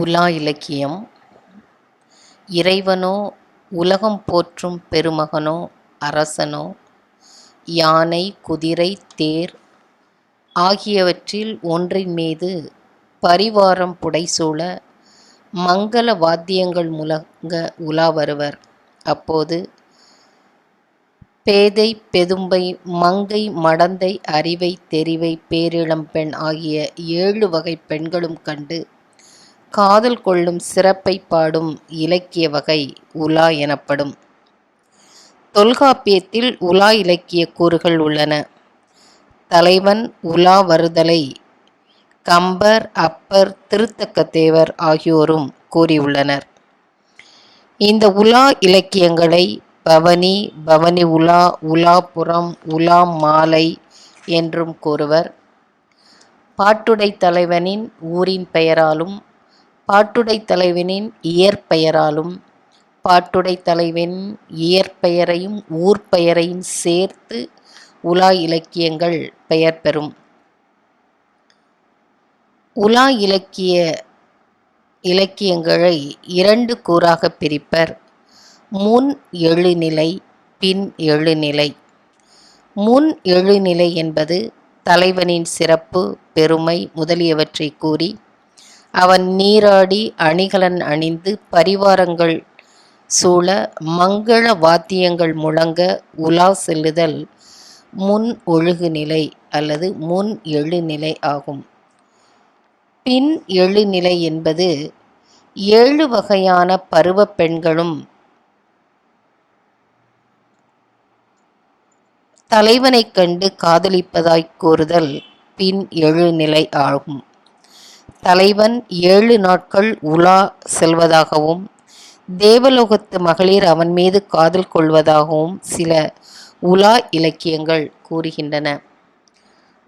உலா இலக்கியம். இறைவனோ உலகம் போற்றும் பெருமகனோ அரசனோ யானை குதிரை தேர் ஆகியவற்றில் ஒன்றின் மீது பரிவாரம் புடைசூழ மங்கள வாத்தியங்கள் முழங்க உலா வருவர். அப்போது பேதை பெதும்பை மங்கை மடந்தை அறிவை தெரிவை பேரிளம் பெண் ஆகிய ஏழு வகை பெண்களும் கண்டு காதல் கொள்ளும் சிறப்பைப் பாடும் இலக்கிய வகை உலா எனப்படும். தொல்காப்பியத்தில் உலா இலக்கியக் கூறுகள் உள்ளன. தலைவன் உலா வருதலை கம்பர் அப்பர் திருத்தக்கத்தேவர் ஆகியோரும் கூறியுள்ளனர். இந்த உலா இலக்கியங்களை பவனி பவனி உலா உலாபுரம் உலா மாலை என்றும் கூறுவர். பாட்டுடைத் தலைவனின் ஊரின் பெயராலும் பாட்டுடைத் தலைவனின் இயற்பெயராலும் பாட்டுடை தலைவன் இயற்பெயரையும் ஊர்ப்பெயரையும் சேர்த்து உலா இலக்கியங்கள் பெயர் பெறும். உலா இலக்கிய இலக்கியங்களை இரண்டு கூறாகப் பிரிப்பர். முன் எழுநிலை பின் எழுநிலை. முன் எழுநிலை என்பது தலைவனின் சிறப்பு பெருமை முதலியவற்றைக் கூறி அவன் நீராடி அணிகலன் அணிந்து பரிவாரங்கள் சூழ மங்கள வாத்தியங்கள் முழங்க உலா செல்லுதல் முன் ஒழுகுநிலை அல்லது முன் எழுநிலை ஆகும். பின் எழுநிலை என்பது ஏழு வகையான பருவ பெண்களும் தலைவனைக் கண்டு காதலிப்பதாய்க் கூறுதல் பின் எழுநிலை ஆகும். தலைவன் ஏழு நாட்கள் உலா செல்வதாகவும் தேவலோகத்து மகளிர் அவன் மீது காதல் கொள்வதாகவும் சில உலா இலக்கியங்கள் கூறுகின்றன.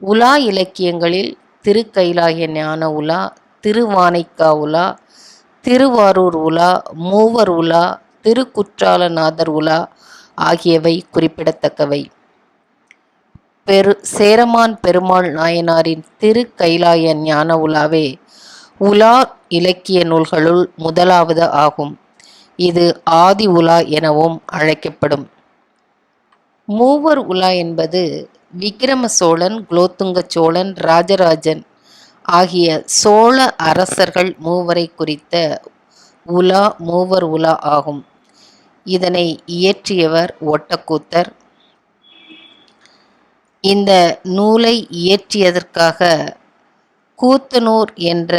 உலா இலக்கியங்களில் திருக்கைலாய ஞான உலா திருவானைக்கா உலா திருவாரூர் உலா மூவர் உலா திருக்குற்றாலநாதர் உலா ஆகியவை குறிப்பிடத்தக்கவை. பெரு சேரமான் பெருமாள் நாயனாரின் திரு கைலாய ஞான உலாவே உலா இலக்கிய நூல்களுள் முதலாவது ஆகும். இது ஆதி உலா எனவும் அழைக்கப்படும். மூவர் உலா என்பது விக்கிரம சோழன் குலோத்துங்க சோழன் ராஜராஜன் ஆகிய சோழ அரசர்கள் மூவரை குறித்த உலா மூவர் உலா ஆகும். இதனை இயற்றியவர் ஒட்டக்கூத்தர். இந்த நூலை இயற்றியதற்காக கூத்தனூர் என்ற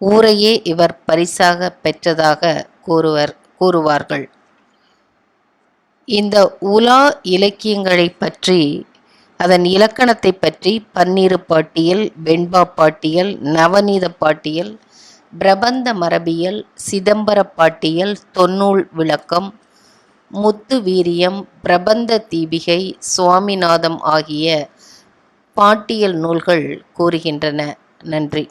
ஊரையே இவர் பரிசாக பெற்றதாக கூறுவர் கூறுவார்கள். இந்த உலா இலக்கியங்களைப் பற்றி அதன் இலக்கணத்தைப் பற்றி பன்னீரு பாட்டியல் வெண்பா பாட்டியல் நவநீத பாட்டியல் பிரபந்த மரபியல் சிதம்பர பாட்டியல் தொன்னூல் விளக்கம் முத்து வீரியம் பிரபந்த தீபிகை சுவாமிநாதம் ஆகிய பாட்டியல் நூல்கள் கூறுகின்றன. நன்றி.